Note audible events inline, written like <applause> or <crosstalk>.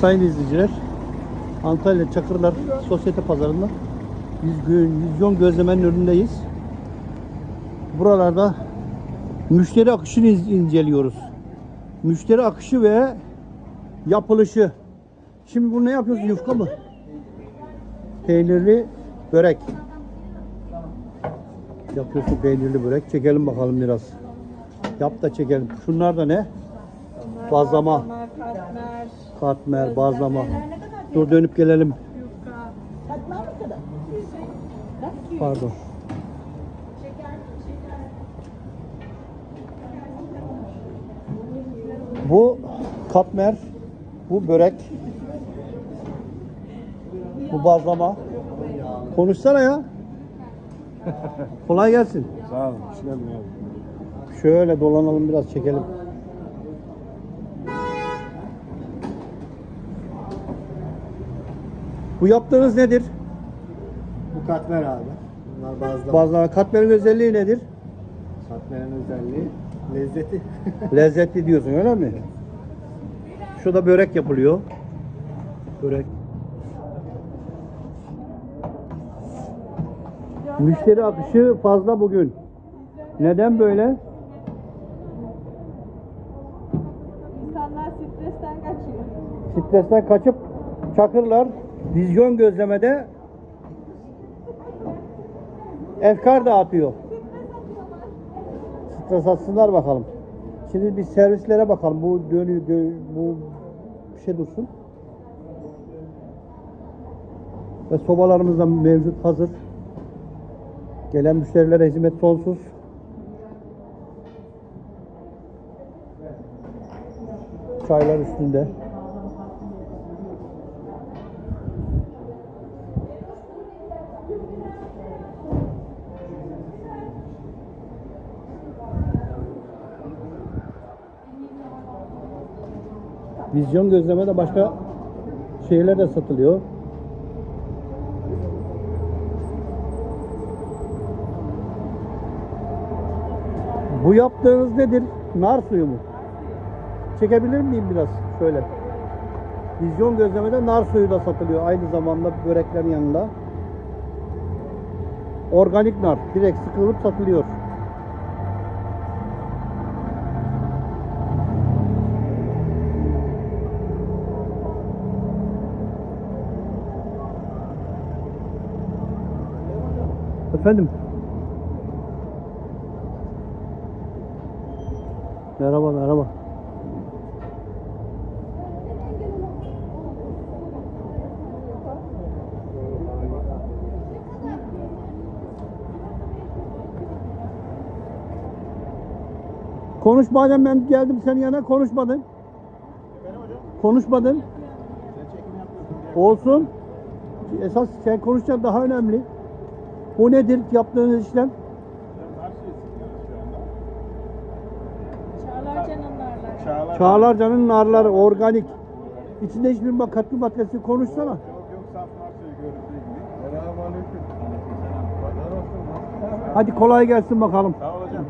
Sayın izleyiciler, Antalya Çakırlar Sosyete Pazarı'nda vizyon gözlemenin önündeyiz. Buralarda müşteri akışını inceliyoruz. Müşteri akışı ve yapılışı. Şimdi bunu ne yapıyorsun? Yufka mı? Peynirli börek. Yapıyorsun peynirli börek. Çekelim bakalım biraz. Yap da çekelim. Şunlar da ne? Bazlama. Katmer, Katmer, bazlama. Dur dönüp gelelim. Pardon. Bu katmer, bu börek, bu bazlama. Konuşsana ya. <laughs> Kolay gelsin. Sağ olun. Abi. Şöyle dolanalım biraz çekelim. Bu yaptığınız nedir? Bu katmer abi. Bunlar bazı Bazlama katmerin özelliği nedir? katmerin özelliği lezzeti. <laughs> Lezzetli diyorsun öyle mi? Şurada börek yapılıyor. Börek. Müşteri akışı fazla bugün. Neden böyle? İnsanlar stresten kaçıyor. Stresten kaçıp çakırlar. Vizyon gözlemede efkar dağıtıyor. Stres atsınlar bakalım. Şimdi bir servislere bakalım. Bu dönüyor, dö- bu bir şey dursun. Ve sobalarımız da mevcut hazır. Gelen müşterilere hizmet sonsuz. Çaylar üstünde. Vizyon gözleme de başka şeyler de satılıyor. Bu yaptığınız nedir? Nar suyu mu? Çekebilir miyim biraz? Şöyle. Vizyon gözlemede nar suyu da satılıyor. Aynı zamanda böreklerin yanında. Organik nar. Direkt sıkılıp satılıyor. Efendim? Merhaba merhaba. Konuş madem ben geldim senin yanına konuşmadın. Konuşmadın. Olsun. Esas sen konuşacaksın daha önemli. Bu nedir yaptığınız işlem? Çağlarca'nın narları. Çağlarca'nın narları organik. İçinde hiçbir bak katkı maddesi konuşsana. Yok yok saf nar suyu görüldüğü gibi. Selamünaleyküm. Hadi kolay gelsin bakalım. Sağ ol hocam.